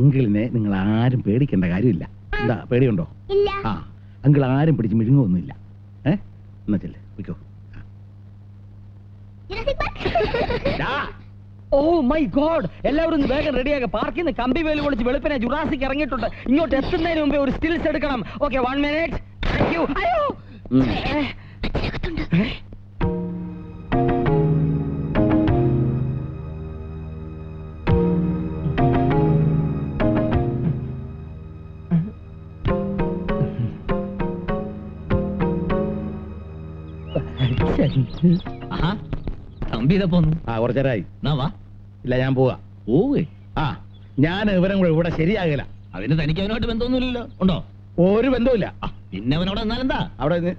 അങ്കിളിനെ നിങ്ങൾ ആരും പേടിക്കേണ്ട കാര്യമില്ല. എന്താ പേടിയുണ്ടോ? ആ അങ്കിൾ ആരും പിടിച്ച് മിഴുങ്ങൊന്നുമില്ല ഏ? എന്നാ ചെല്ലേ Park. ഓ മൈ ഗോഡ് എല്ലാവരും വേഗം റെഡിയാക പാർക്കിൽ നിന്ന് കമ്പി വേൽ പൊളിച്ച് വെളുപ്പിനെ ജുറാസിക്ക് ഇറങ്ങിയിട്ടുണ്ട്. ഇങ്ങോട്ട് എത്തുന്നതിന് മുമ്പേ ഒരു സ്റ്റിൽസ് എടുക്കണം. Okay one minute thank you അയ്യോ. ഇതാ പോന്നു. ആ കുറച്ചേരായി. വാ. ഇല്ല ഞാൻ പോവാ. ഓവേ ആ ഞാൻ ഇവരും കൂടെ ഇവിടെ ശരിയാകില്ല അതിന് തനിക്ക് അവനുമായിട്ട് ബന്ധമൊന്നുമില്ലല്ലോ. ഉണ്ടോ? ഒരു ബന്ധമില്ല പിന്നെ അവനോട് എന്നാലെന്താ അവിടെ നി-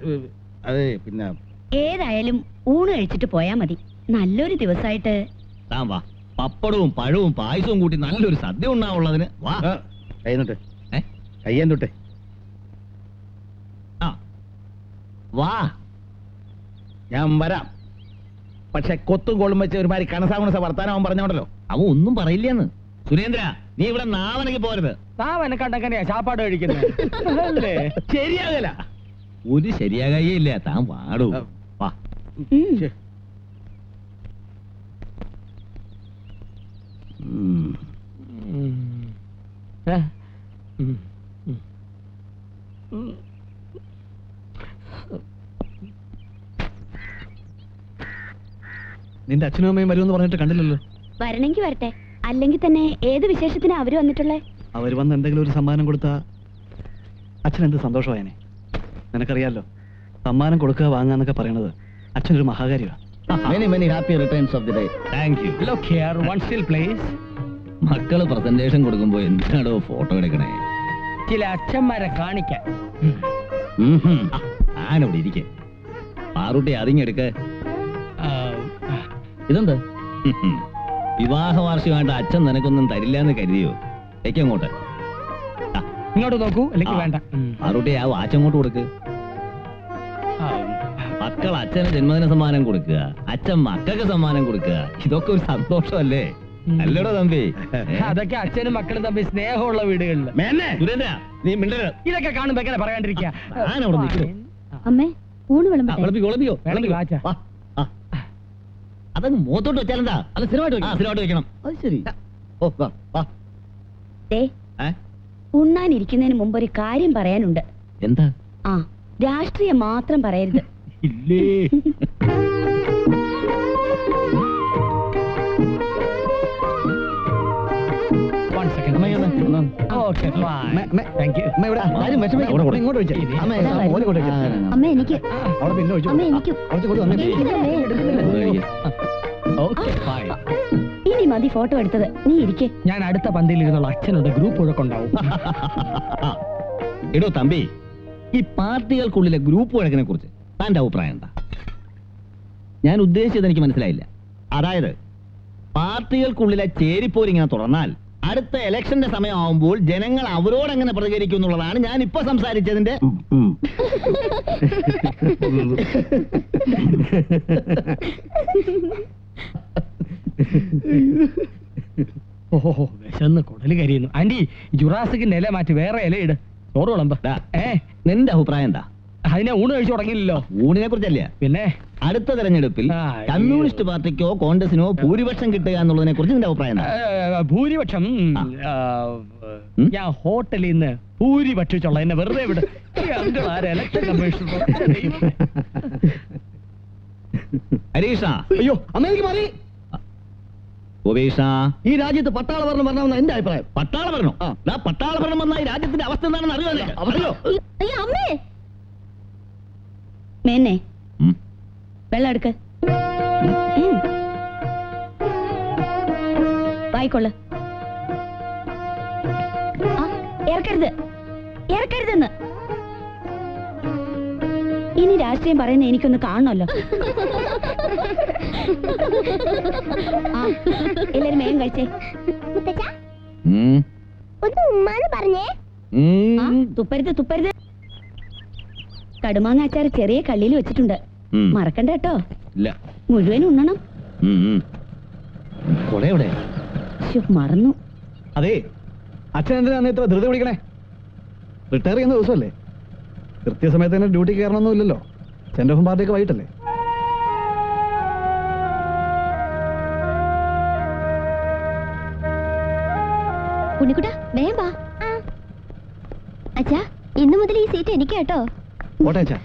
അതെ പിന്നെ ഏതായാലും ഊണ് കഴിച്ചിട്ട് പോയാ മതി. നല്ലൊരു ദിവസമായിട്ട് താൻ വാ. പപ്പടവും പഴവും പായസവും കൂട്ടി നല്ലൊരു സദ്യ ഉണ്ടാവുള്ളതിന് വാ. ആ, കൈ തൊട്ട്. ഏ? കയ്യാൻ തൊട്ട്. ആ. വാ. ഞാൻ വരാം. പക്ഷെ കൊത്തും കോളും വെച്ച് ഒരുമാതിരി കണസാകുണസ വർത്താനം അവൻ പറഞ്ഞോണ്ടല്ലോ അവൻ ഒന്നും പറയില്ലെന്ന് സുരേന്ദ്ര നീ ഇവിടെ നാവനക്ക് പോരുത് നാവനെ കണ്ടക്കനെയാ കണ്ടെങ്ങനെയാ ചാപ്പാട് കഴിക്കുന്നത് അല്ലേ ശരിയാകില്ല ഒരു ശരിയാകേ ഇല്ല താൻ വാടൂ ആ. വാ. ശ്ശെ. ഉം. ഏ? ഉം. നിന്റെ അച്ഛനും അമ്മയും വരുമെന്ന് പറഞ്ഞിട്ട് കണ്ടില്ലല്ലോ. വരണെങ്കി വരട്ടെ. അല്ലെങ്കിൽ തന്നെ ഏത് വിശേഷത്തിനാ അവർ വന്നിട്ടുള്ളേ? അവർ വന്ന് എന്തെങ്കിലും ഒരു സമ്മാനം കൊടുത്താ അച്ഛൻ എന്ത് സന്തോഷമായനെ? നിനക്കറിയാലോ സമ്മാനം കൊടുക്കുക വാങ്ങാന്നൊക്കെ പറയണത് അച്ഛനൊരു മഹാകാര്യമാണ് many many happy returns of the day thank you Look here, one still please. മക്കൾ പ്രസന്റേഷൻ കൊടുക്കുമ്പോ ഫോട്ടോ എടുക്കണേ? ചില അച്ഛന്മാരെ കാണിക്കാൻ. ആനവിടെ ഇരിക്കെ. പാറുട്ടി അതിങ്ങെടുക്ക ആ, ഇതെന്ത്? വിവാഹ വാർഷികമായിട്ട് അച്ഛൻ നിനക്കൊന്നും തരില്ല എന്ന് കരുതിയോ അങ്ങോട്ട്. ഇങ്ങോട്ട് നോക്കൂ അല്ലെങ്കിൽ വേണ്ട. ആറുട്ടി ആ വാച്ച് അങ്ങോട്ട് കൊടുക്ക്. ആ, മക്കൾ അച്ഛന് ജന്മദിന സമ്മാനം കൊടുക്കുക അച്ഛൻ മക്കൾക്ക് സമ്മാനം കൊടുക്കുക ഇതൊക്കെ ഒരു സന്തോഷമല്ലേ. അല്ലടോ തമ്പി? അതൊക്കെ അച്ഛനും മക്കളും തമ്പി സ്നേഹമുള്ള വീടുകളിൽ നീ മിണ്ടരുത്. ഇതൊക്കെ കാണുമ്പോ എങ്ങനെ പറയാണ്ടിരിക്കുക. അമ്മേ ഊണ് വിളമ്പിക്കോ, വിളമ്പിക്കോ, വേണമെങ്കിൽ വിളമ്പിക്കോ. വാച്ചാ. അതങ്ങ് മുഖത്തോട്ട് വെച്ചാലെന്താ അത് സ്ഥിരമായിട്ട് വെക്കണം. സ്ഥിരമായിട്ട് വെക്കണം. അത് ശരി. ഓ വാ വാ? ഉണ്ണാനിരിക്കുന്നതിന് മുമ്പ് ഒരു കാര്യം പറയാനുണ്ട്. എന്താ? ആ രാഷ്ട്രീയം മാത്രം പറയരുത്. ഇല്ലേ. അമ്മ. എനിക്ക് അമ്മ എനിക്കും Okay, fine. ഇനി മതി ഫോട്ടോ എടുത്തത്. നീ ഇരിക്കേ. ഞാൻ അടുത്ത പന്തിയിൽ ഇരുന്നുള്ള അച്ഛനുണ്ട് ഗ്രൂപ്പ് ഉഴക്കുണ്ടാവും എടോ തമ്പി ഈ പാർട്ടികൾക്കുള്ളിലെ ഗ്രൂപ്പ് വഴക്കിനെ കുറിച്ച് തന്റെ അഭിപ്രായം എന്താ? ഞാൻ ഉദ്ദേശിച്ചത് എനിക്ക് മനസ്സിലായില്ല. അതായത് പാർട്ടികൾക്കുള്ളിലെ ചേരിപ്പോരിങ്ങനെ തുടർന്നാൽ അടുത്ത ഇലക്ഷന്റെ സമയമാകുമ്പോൾ ജനങ്ങൾ അവരോട് എങ്ങനെ പ്രതികരിക്കും എന്നുള്ളതാണ് ഞാൻ ഇപ്പൊ സംസാരിച്ചതിന്റെ. ഓഹോ വിശന്ന് കുടൽ കരിയുന്നു. ആന്റി ജുറാസിക്കിന്റെ ഇല മാറ്റി വേറെ ഇല ഇട്. ചോറ് വിളമ്പ. ഏ? നിന്റെ അഭിപ്രായം എന്താ? അതിനെ ഊണ് കഴിച്ചു തുടങ്ങിയില്ലല്ലോ. ഊണിനെ കുറിച്ചല്ലേ? പിന്നെ? അടുത്ത തെരഞ്ഞെടുപ്പിൽ ആ, ഈ- കമ്മ്യൂണിസ്റ്റ് പാർട്ടിക്കോ കോൺഗ്രസിനോ ഭൂരിപക്ഷം കിട്ടുക എന്നുള്ളതിനെ കുറിച്ച് നിന്റെ അഭിപ്രായം എന്താ? ഏ, ഭൂരിപക്ഷം. ഉം, ആ. ഉം? ഞാൻ ഹോട്ടലിൽ നിന്ന് ഭൂരി ഭക്ഷിച്ചുള്ള എന്നെ വെറുതെ വിട്. ഈ uncle ആരാ? election commissioner? ഹരീഷ അയ്യോ അമ്മ എനിക്ക് മാറി ഉപേഷ ഈ രാജ്യത്ത് പട്ടാള ഭരണം വരണമെന്ന എന്റെ അഭിപ്രായം. പട്ടാള ഭരണം ആ. പട്ടാള ഭരണം വന്നാൽ ഈ രാജ്യത്തിന്റെ അവസ്ഥ എന്താണെന്ന് അറിയാലോ അമ്മേ. മേന്നെ. വെള്ളം എടുക്ക്. വായിക്കൊള്ളു ഇറക്കരുത്. ഇറക്കരുതെന്ന്. ഇനി രാഷ്ട്രീയം പറയുന്ന എനിക്കൊന്ന് കാണണമല്ലോ. ആ എല്ലാരും മേം കഴിച്ചേ. മുത്തച്ഛ. ഒന്ന് ഉമ്മാന്ന് പറഞ്ഞേ. ആ തുപ്പരുത് തുപ്പരുത്. കടുമാങ്ങ അച്ചാർ ചെറിയ കള്ളിയിൽ വെച്ചിട്ടുണ്ട്. ഉം. മറക്കണ്ട കേട്ടോ. ഇല്ല. മുഴുവൻ ഉണ്ണണം. ഉം, ഉം. കൊട എവിടെ? ശ്ശോ, മറന്നു. അതെ അച്ഛൻ എന്തിനാണ് ഇത്ര ധൃതി പിടിക്കണേ? റിട്ടയർ ചെയ്യുന്ന ദിവസമല്ലേ? കൃത്യസമയത്ത് തന്നെ ഡ്യൂട്ടി കയറണമെന്നില്ലല്ലോ സെൻഡ് ഓഫ് പാർട്ടിയൊക്കെ വൈകിട്ടല്ലേ? ഉണ്ണിക്കുട്ട വേഗം വാ. അച്ഛാ ഇന്നു മുതൽ ഈ സീറ്റ് എനിക്ക് കേട്ടോ. ഓട്ടെ അച്ഛാ.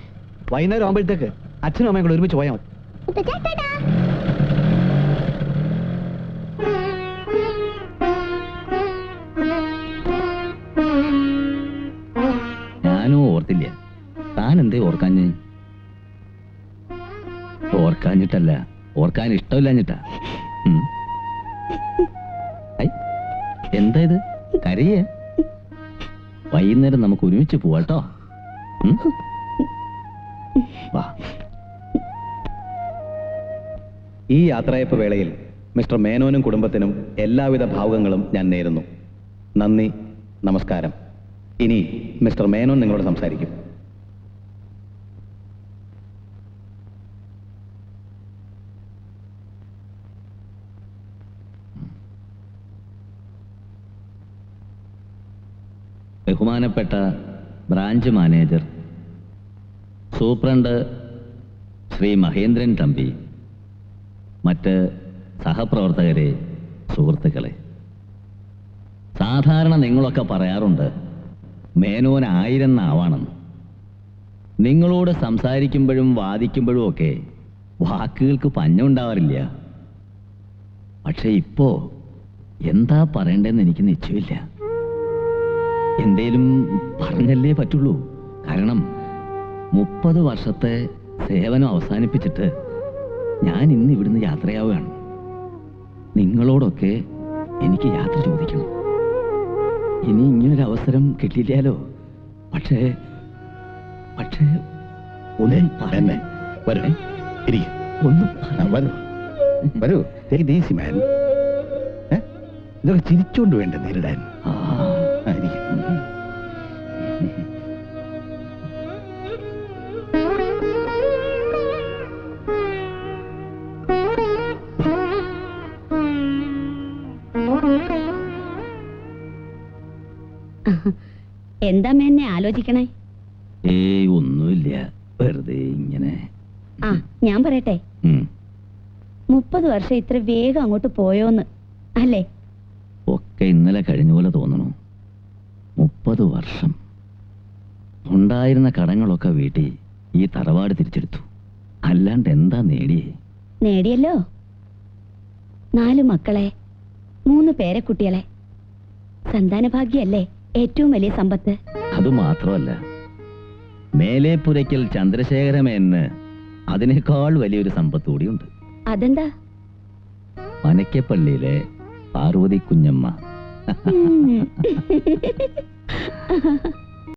വൈകുന്നേരം ആകുമ്പോഴത്തേക്ക് അച്ഛനും അമ്മയും കൂടെ ഒരുമിച്ച് പോയാൽ മതി. ഓർക്കാഞ്ഞ്. ഓർക്കാഞ്ഞിട്ടല്ല ഓർക്കാൻ ഇഷ്ടമില്ലാഞ്ഞിട്ടാ. എന്താ ഇത്? കരയേ? വൈകുന്നേരം നമുക്ക് ഒരുമിച്ച് പോവാട്ടോ ഈ യാത്രയപ്പ് വേളയിൽ മിസ്റ്റർ മേനോനും കുടുംബത്തിനും എല്ലാവിധ ഭാവുകങ്ങളും ഞാൻ നേരുന്നു. നന്ദി നമസ്കാരം. ഇനി മിസ്റ്റർ മേനോൻ നിങ്ങളോട് സംസാരിക്കും. ബഹുമാനപ്പെട്ട branch manager superintendent Shri Mahendran Thampi മറ്റ് സഹപ്രവർത്തകരെ സുഹൃത്തുക്കളെ. സാധാരണ നിങ്ങളൊക്കെ പറയാറുണ്ട് മേനോൻ ആയിരം നാവാണെന്ന്. നിങ്ങളോട് സംസാരിക്കുമ്പോഴും വാദിക്കുമ്പോഴും ഒക്കെ വാക്കുകൾക്ക് പഞ്ഞുണ്ടാവാറില്ല. പക്ഷെ ഇപ്പോ എന്താ പറയണ്ടെന്ന് എനിക്ക് നിശ്ചയമില്ല. എന്തേലും പറഞ്ഞല്ലേ പറ്റുള്ളൂ. കാരണം മുപ്പത് വർഷത്തെ സേവനം അവസാനിപ്പിച്ചിട്ട് ഞാൻ ഇന്ന് ഇവിടുന്ന് യാത്രയാവുകയാണ്. നിങ്ങളോടൊക്കെ എനിക്ക് യാത്ര ചോദിക്കണം. ഇനി ഇങ്ങനൊരു അവസരം കിട്ടിയില്ലാലോ? പക്ഷേ പക്ഷേ ഒന്നും വരൂ. ഇരിക്കും. ഒന്നും വരൂ. ഇതൊക്കെ ചിരിച്ചുകൊണ്ട് വേണ്ടേ നേരിടാൻ ആ എന്താ മേന്നെ ആലോചിക്കണേ? ഏയ് ഒന്നുമില്ല. വെറുതെ ഇങ്ങനെ. ആ ഞാൻ പറയട്ടെ. മുപ്പത് വർഷം ഇത്ര വേഗം അങ്ങോട്ട് പോയോന്ന് അല്ലേ? ഒക്കെ ഇന്നലെ കഴിഞ്ഞ പോലെ തോന്നണു. മുപ്പത് വർഷം. ഉണ്ടായിരുന്ന കടങ്ങളൊക്കെ വീട്ടി ഈ തറവാട് തിരിച്ചെടുത്തു. അല്ലാണ്ട് എന്താ നേടിയേ? നേടിയല്ലോ. നാല് മക്കളെ മൂന്ന് പേരക്കുട്ടികളെ. സന്താനഭാഗ്യല്ലേ? ഏറ്റവും വലിയ സമ്പത്ത്. അത് മാത്രമല്ല മേലേപ്പുരയ്ക്കൽ ചന്ദ്രശേഖരമേന് അതിനേക്കാൾ വലിയൊരു സമ്പത്ത് കൂടിയുണ്ട്. അതെന്താ? മനക്കപ്പള്ളിയിലെ പാർവതി കുഞ്ഞമ്മ.